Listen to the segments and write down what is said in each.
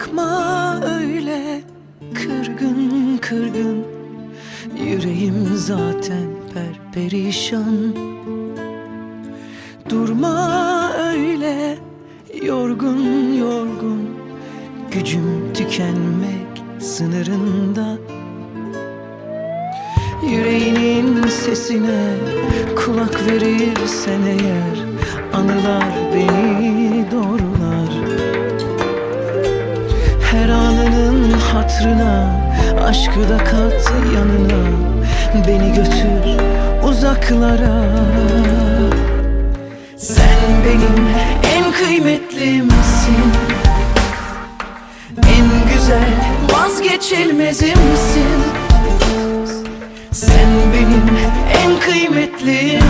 Bakma öyle kırgın kırgın. Yüreğim zaten perperişan. Durma öyle yorgun yorgun. Gücüm tükenmek sınırında. Yüreğinin sesine kulak verirsen eğer Anılar beni doğrular hatrına Aşkı da kat yanına. Beni götür uzaklara. Sen benim en kıymetlimsin En güzel vazgeçilmezimsin Sen benim en kıymetlimsin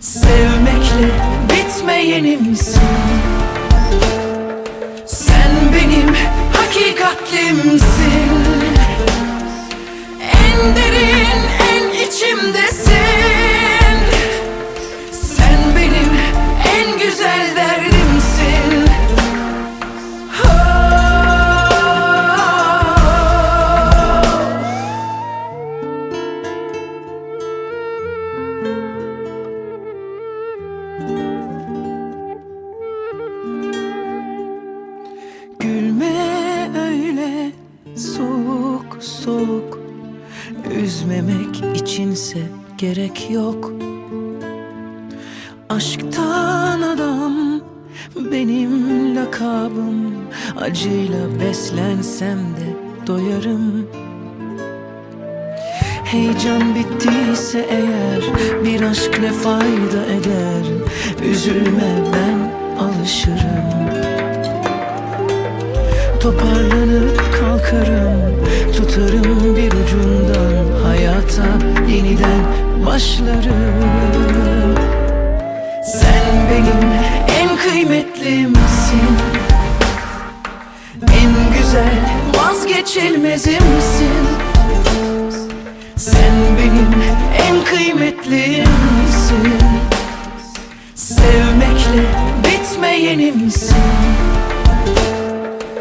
Sevmekle bitmeyenimsin hakikatlimsin Üzmemek içinse gerek yok. Aşktan adam benim lakabım. Acıyla beslensem de doyarım. Heyecan bittiyse eğer bir aşk ne fayda eder? Üzülme ben alışırım. Toparlanıp kalkarım en kıymetlimsin En güzel vazgeçilmezimsin Sen benim en kıymetlimsin Sevmekle bitmeyenimsin